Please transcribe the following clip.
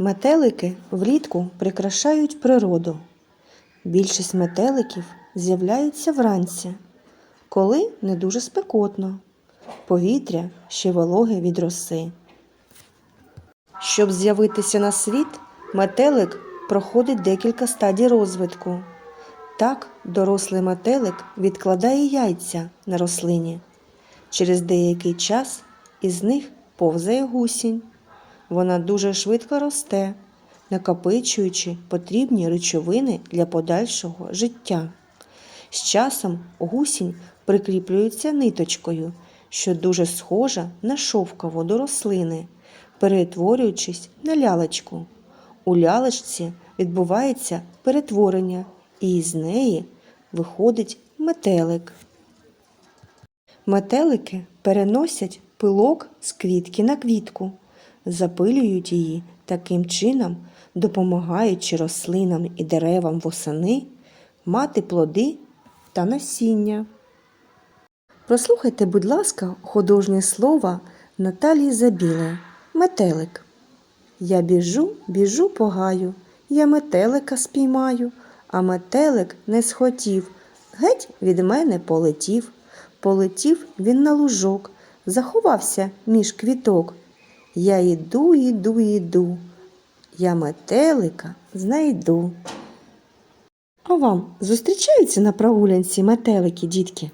Метелики влітку прикрашають природу. Більшість метеликів з'являються вранці, коли не дуже спекотно. Повітря ще вологе від роси. Щоб з'явитися на світ, метелик проходить декілька стадій розвитку. Так, дорослий метелик відкладає яйця на рослині. Через деякий час із них повзає гусінь. Вона дуже швидко росте, накопичуючи потрібні речовини для подальшого життя. З часом гусінь прикріплюється ниточкою, що дуже схожа на шовкову до рослини, перетворюючись на лялечку. У лялечці відбувається перетворення, і із неї виходить метелик. Метелики переносять пилок з квітки на квітку, запилюють її таким чином, допомагаючи рослинам і деревам восени мати плоди та насіння. Прослухайте, будь ласка, художнє слово Наталії Забіле Метелик. Я біжу, біжу по гаю, я метелика спіймаю, а метелик не схотів, геть від мене полетів. Полетів він на лужок, заховався між квіток. Я іду, іду, іду, я метелика знайду. А вам зустрічаються на прогулянці метелики, дітки?